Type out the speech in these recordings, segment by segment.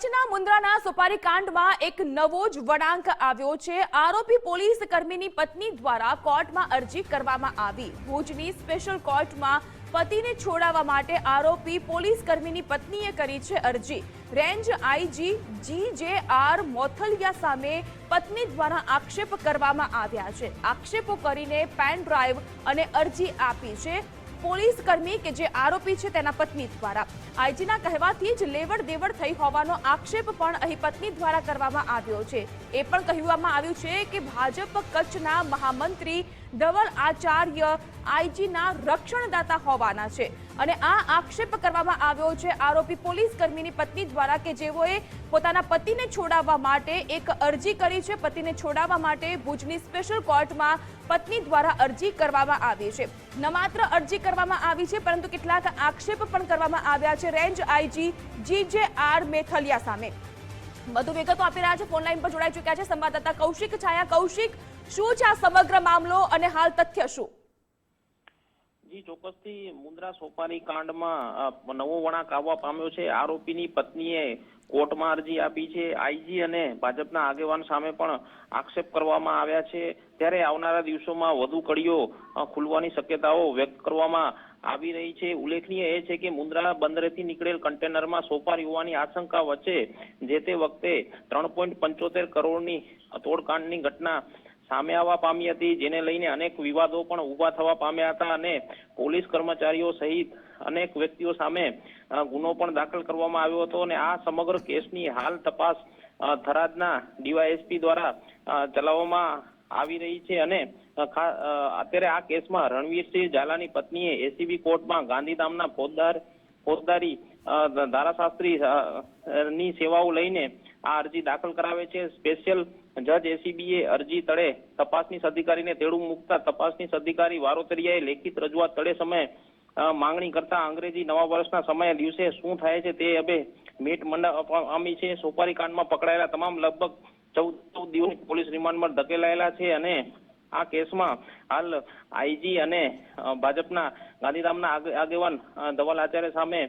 કચ્છના મુન્દ્રાના સુપારી કાંડમાં એક નવો જ વળાંક આવ્યો છે. આરોપી પોલીસ કર્મીની પત્ની દ્વારા કોર્ટમાં અરજી કરવામાં આવી. ભુજની સ્પેશિયલ કોર્ટમાં પતિને છોડાવવા માટે આરોપી પોલીસ કર્મીની પત્નીએ કરી છે અરજી. રેન્જ આઈજી જી જે આર મોથલિયા સામે પત્ની દ્વારા આક્ષેપ કરવામાં આવ્યા છે. આક્ષેપો કરીને પેન ડ્રાઈવ અને અરજી આપી છે. પોલીસ કર્મી કે જે આરોપી છે તેના પત્ની દ્વારા. આઈજીના કહેવાથી જ લેવડ દેવડ થઈ હોવાનો આક્ષેપ પણ અહીં પત્ની દ્વારા કરવામાં આવ્યો છે. એ પણ કહેવામાં આવ્યું છે કે ભાજપ કચ્છના મહામંત્રી ધવલ આચાર્ય આઈજીના રક્ષણદાતા હોવાના છે. અને આ આક્ષેપ કરવામાં આવ્યો છે આરોપી પોલીસ કર્મીની પત્ની દ્વારા કે જેઓએ પોતાના પતિને છોડાવવા માટે એક અરજી કરી છે. પતિને છોડાવવા માટે ભુજની સ્પેશિયલ કોર્ટમાં પત્ની દ્વારા અરજી કરવામાં આવી છે. ન માત્ર અરજી કરવામાં આવી છે, પરંતુ કેટલાક આક્ષેપ પણ કરવામાં આવ્યા છે રેન્જ આઈજી જી જે આર મેથલિયા સામે. વધુ વિગતો આપી રહ્યા છે ફોનલાઈન પર જોડાઈ ચૂક્યા છે સંવાદદાતા કૌશિક છાયા. કૌશિક, શું છે આ સમગ્ર મામલો અને હાલ તથ્ય શું? જી, ચોક્કસથી મુન્દ્રા સોપારી કાંડમાં નવો વળાંક આવવા પામ્યો છે. આરોપીની પત્નીએ કોર્ટમાં અરજી આપી છે. આઈજી અને ભાજપના આગેવાન સામે પણ આક્ષેપ કરવામાં આવ્યા છે. ત્યારે આવનારા દિવસોમાં વધુ કડીઓ ખુલવાની શક્યતાઓ વ્યક્ત કરવામાં આવી રહી છે. ઉલ્લેખનીય એ છે કે મુન્દ્રા બંદરેથી નીકળેલ કન્ટેનરમાં સોપારી હોવાની આશંકા વચ્ચે જે તે વખતે ત્રણ પોઈન્ટ પંચોતેર કરોડની તોડકાંડની ઘટના સામે આવવા પામી હતી, જેને લઈને અનેક વિવાદો પણ ઊભા થવા પામ્યા હતા અને પોલીસ કર્મચારીઓ સહિત અનેક વ્યક્તિઓ સામે ગુનો પણ દાખલ કરવામાં આવ્યો હતો અને આ સમગ્ર કેસની હાલ તપાસ થરાદના ડીવાયએસપી દ્વારા ચલાવવામાં આવી રહી છે અને અત્યારે આ કેસમાં રણવીરસિંહ ઝાલાની પત્નીએ એસીબી કોર્ટમાં ગાંધીધામના ફોજદાર, ફોજદારી ધારાશાસ્ત્રી ની સેવાઓ લઈને આ અરજી દાખલ કરાવે છે. સ્પેશિયલ જજ એસીબીએ અરજી તળે તપાસનીશ અધિકારીને તેડું મૂકતા તપાસનીશ અધિકારી વારોતરિયાએ લેખિત રજૂઆત તળે સમયે માંગણી કરતા અંગ્રેજી નવા વર્ષના સમયે દિવસે શું થાય છે તે હવે મીટ મંડળ પામી છે. સોપારી કાંડમાં પકડાયેલા તમામ લગભગ ચૌદ ચૌદ દિવસ પોલીસ રિમાન્ડમાં ધકેલાયેલા છે અને આ કેસમાં હાલ આઈજી અને ભાજપના ગાંધીધામના આગેવાન ધવલ આચાર્ય સામે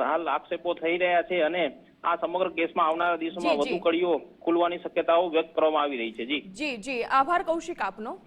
હાલ આક્ષેપો થઈ રહ્યા છે અને આ સમગ્ર કેસમાં આવનારા દિવસોમાં. વધુ કડીઓ ખુલવાની શક્યતાઓ વ્યક્ત કરવામાં આવી રહી છે. જી. જી જી. આભાર કૌશિક આપનો.